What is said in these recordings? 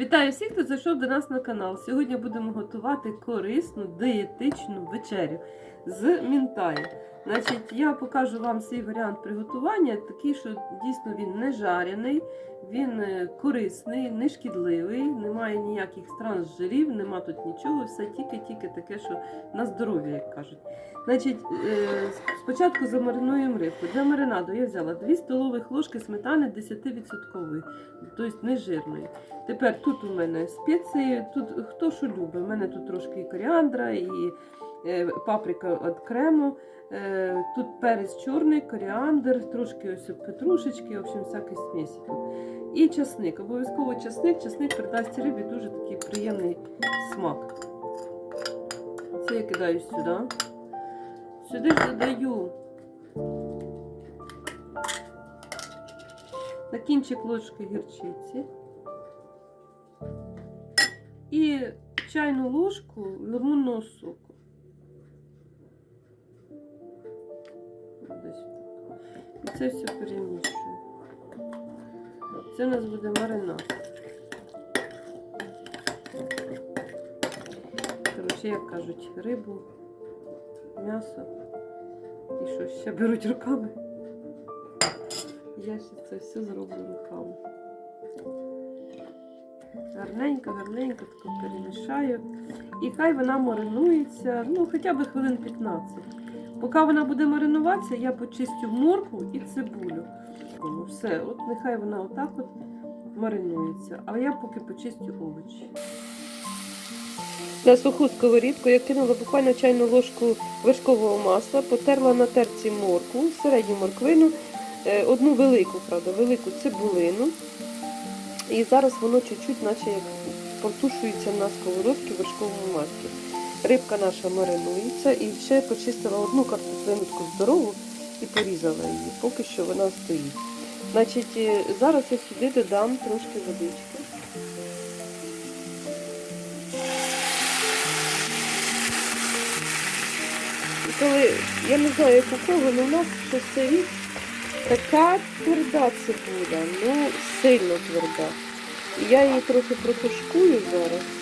Вітаю всіх, хто зайшов до нас на канал. Сьогодні будемо готувати корисну дієтичну вечерю з мінтаю. Значить, я покажу вам свій варіант приготування, такий, що дійсно він не жарений, він е, корисний, не шкідливий, немає ніяких трансжирів, нема тут нічого, все тільки-тільки таке, що на здоров'я, як кажуть. Значить, е, спочатку замаринуємо рибку. Для маринаду я взяла 2 столових ложки сметани 10%, тобто не жирної. Тепер тут у мене спеції, тут хто що любить. У мене тут трошки і коріандра, і паприка від крему. Е, тут перець чорний, коріандр, трошки ось петрушечки, в общем, всякий смесі тут. І часник. Обов'язково часник. Часник придасть рибі дуже такий приємний смак. Це я кидаю сюди. Сюди ж додаю на кінчик ложки гірчиці. І чайну ложку лимонного соку. Це все перемішую. Це у нас буде маринад. Коротше, як кажуть, рибу, м'ясо і що ще беруть руками. Я ще це все зроблю руками. Гарненько, гарненько тако перемішаю. І хай вона маринується, ну, хоча б хвилин 15. Поки вона буде маринуватися, я почистю моркву і цибулю. Все, от нехай вона отак от маринується. А я поки почистю овочі. На суху сковорідку я кинула буквально чайну ложку вершкового масла, потерла на терці моркву, середню морквину, е, одну велику, правда, велику цибулину. І зараз воно чуть-чуть, наче як протушується на сковородці в вершковому маслі. Рибка наша маринується і ще почистила одну картоплинку здорову і порізала її, поки що вона стоїть. Значить, е, зараз я сюди додам трошки водички. І коли, я не знаю, як у кого, але у нас щось цей така тверда цибуля, ну сильно тверда. І я її трохи протушкую зараз.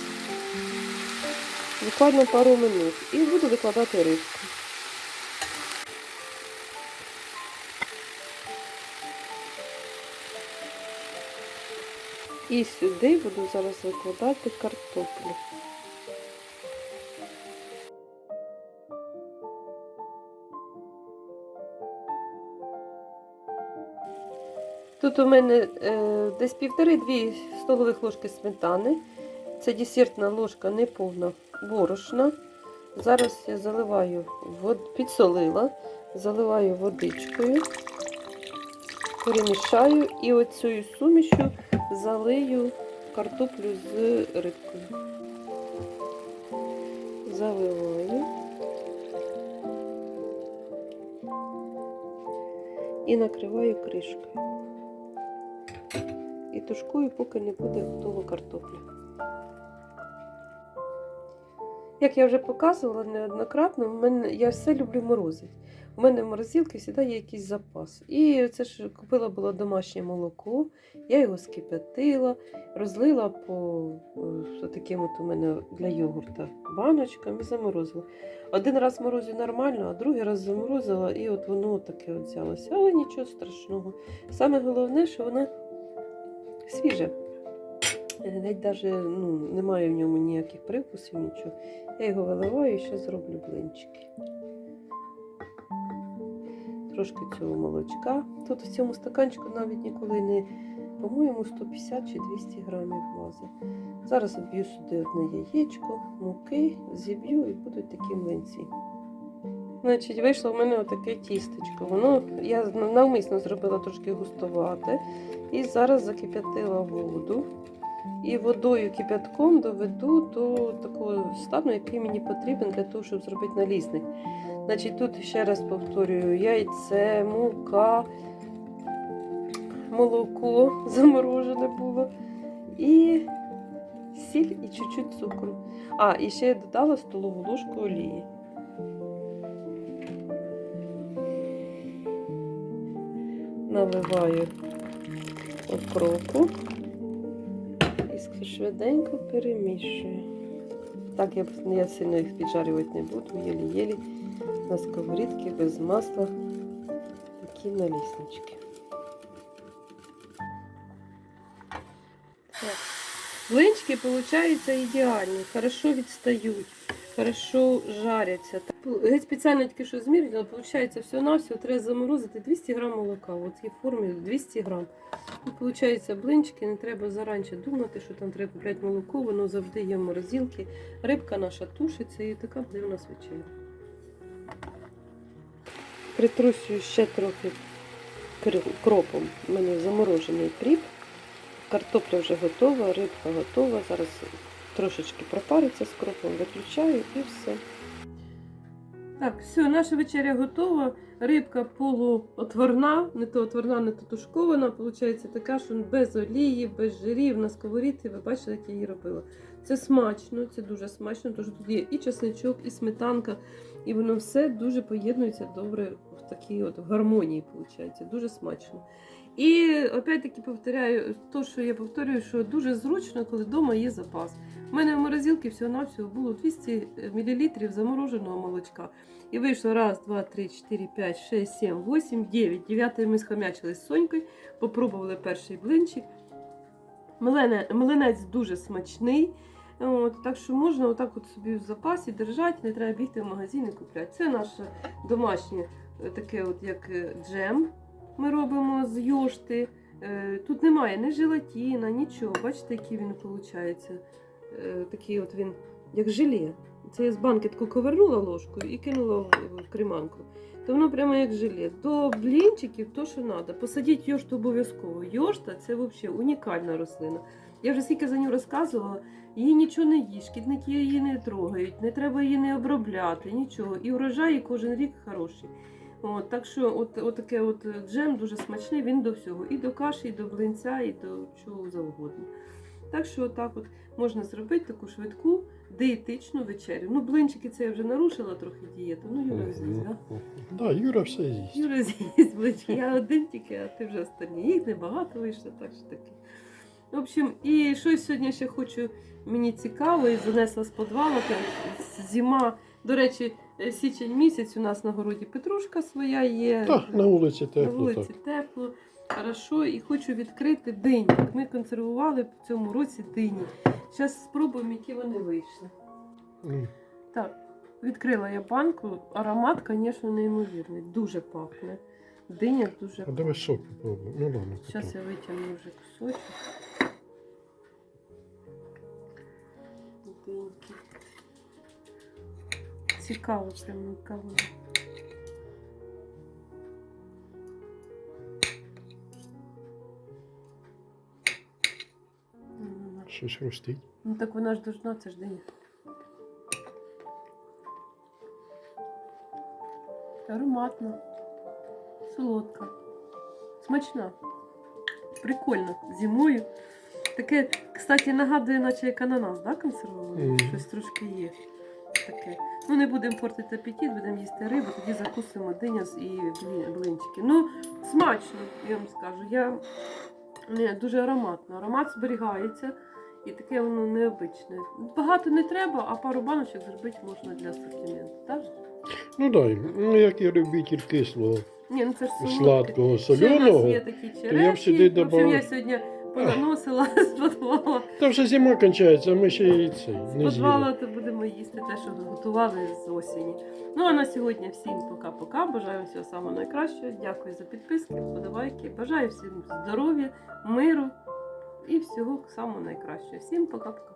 Буквально пару минут. І буду викладати рибку. І сюди буду зараз викладати картоплю. Тут у мене е, десь півтори-дві столових ложки сметани. Це десертна ложка неповна борошна. Зараз я заливаю підсолила, заливаю водичкою, перемішаю і оцею сумішю залию картоплю з рибкою. Заливаю. І накриваю кришкою. І тушкую, поки не буде готова картопля. Як я вже показувала неоднократно, в мене, я все люблю морозити. У мене в морозилці завжди є якийсь запас. І це ж купила було домашнє молоко, я його скип'ятила, розлила по таким от у мене для йогурта баночкам і заморозила. Один раз морозю нормально, а другий раз заморозила, і от воно таке от взялося. Але нічого страшного. Саме головне, що воно свіже. Геть даже ну, немає в ньому ніяких привкусів, нічого. Я його виливаю і ще зроблю блинчики. Трошки цього молочка. Тут в цьому стаканчику навіть ніколи не, по-моєму, 150 чи 200 грамів влазить. Зараз об'ю сюди одне яєчко, муки, зіб'ю і будуть такі млинці. Значить, вийшло в мене отаке тістечко. Воно я навмисно зробила трошки густовате. І зараз закип'ятила воду. І водою кип'ятком доведу до такого стану, який мені потрібен для того, щоб зробити налісник. Значить, тут ще раз повторюю: яйце, мука, молоко заморожене було. І сіль і чуть-чуть цукру. А, і ще я додала столову ложку олії. Наливаю окропу. Швиденько перемішую. Так, я, я сильно їх піджарювати не буду, єлі-єлі на сковорідки без масла. Такі наліснички. Так. Блинчики получаються ідеальні, хорошо відстають, хорошо жаряться. Я спеціально тільки що зміряла, виходить все треба заморозити 200 грам молока. В формі 200 грам. І виходить блинчики, не треба заранче думати, що там треба купляти молоко, воно завжди є в морозилці. Рибка наша тушиться і така буде у нас вечеря. Притрусюю ще трохи кропом. У мене заморожений кріп. Картопля вже готова, рибка готова. Зараз трошечки пропариться з кропом, виключаю і все. Так, все, наша вечеря готова. Рибка полуотварна, не то отварна, не то тушкована. Получається така, що без олії, без жирів на сковорідці. Ви бачили, як я її робила. Це смачно, це дуже смачно, тому що тут є і чесничок, і сметанка, і воно все дуже поєднується добре в такій от гармонії. Виходить. Дуже смачно. І опять-таки повторяю, то, що я повторюю, що дуже зручно, коли вдома є запас. У мене в морозилці всього-навсього було 200 мл замороженого молочка. І вийшло раз, два, три, чотири, п'ять, шесть, сім, восемь, дев'ять. Дев'ятий ми схомячили з Сонькою, попробували перший блинчик. Млинець дуже смачний. От, так що можна отак от собі в запасі держати, не треба бігти в магазин і купляти. Це наше домашнє е, таке, от як е, джем. Ми робимо з йошти. Е, Тут немає ні желатіна, нічого. Бачите, який він виходить. Такий от він, як желе. Це я з банки таку ковернула ложкою і кинула в в креманку. То воно прямо як желе. До блінчиків то, що треба. Посадіть йошту обов'язково. Йошта це взагалі унікальна рослина. Я вже скільки за нього розказувала, її нічого не їсть, шкідники її не трогають, не треба її не обробляти, нічого. І урожай кожен рік хороший. От, так що от, от таке от джем дуже смачний, він до всього. І до каші, і до блинця, і до чого завгодно. Так що отак от можна зробити таку швидку диетичну вечерю. Ну, блинчики це я вже нарушила трохи дієту. Ну, Юра з'їсть, да? Да, Юра все з'їсть. Юра з'їсть блинчики. Я один тільки, а ти вже останній. Їх небагато вийшло, так що таке. В общем, і щось сьогодні ще хочу, мені цікаво, і занесла з подвалу. там Зима. До речі, е, січень місяць у нас на городі петрушка своя є. Так, на вулиці тепло. На вулиці Так. тепло, хорошо, і хочу відкрити дині. Ми консервували в цьому році дині. Зараз спробуємо, які вони вийшли. Так, відкрила я банку. Аромат, звісно, неймовірний. Дуже пахне. Диня дуже А давай сок попробуй. Ну ладно. Зараз я витягну вже кусочок. Диньки. Цікаво, прям цікаво. Щось хрустить. Ну так вона ж должна, це ж диня. Ароматна, солодка, смачна, прикольно, зимою. Таке, кстати, нагадує, наче як ананас, да, консервований? Мгм. Щось трошки є. Таке. Ну, не будемо портити апетит, будемо їсти рибу, тоді закусимо диня і блинчики. Ну, смачно, я вам скажу. Я... Не, дуже ароматно. Аромат зберігається. І таке воно необичне. Багато не треба, а пару баночок зробити можна для асортименту. Так? же? Ну дай, ну як я любитель кислого, Ні, ну це ж солодке. сладкого, Ще в соленого. є такі я б сюди В общем, я добав- сьогодні понаносила з підвала. Та вже зима кончається, а ми ще і цей З не підвала з'їли. то будемо їсти те, що готували з осені. Ну а на сьогодні всім пока-пока. Бажаю всього самого найкращого. Дякую за підписки, вподобайки. Бажаю всім здоров'я, миру і всього самого найкращого. Всім пока-пока!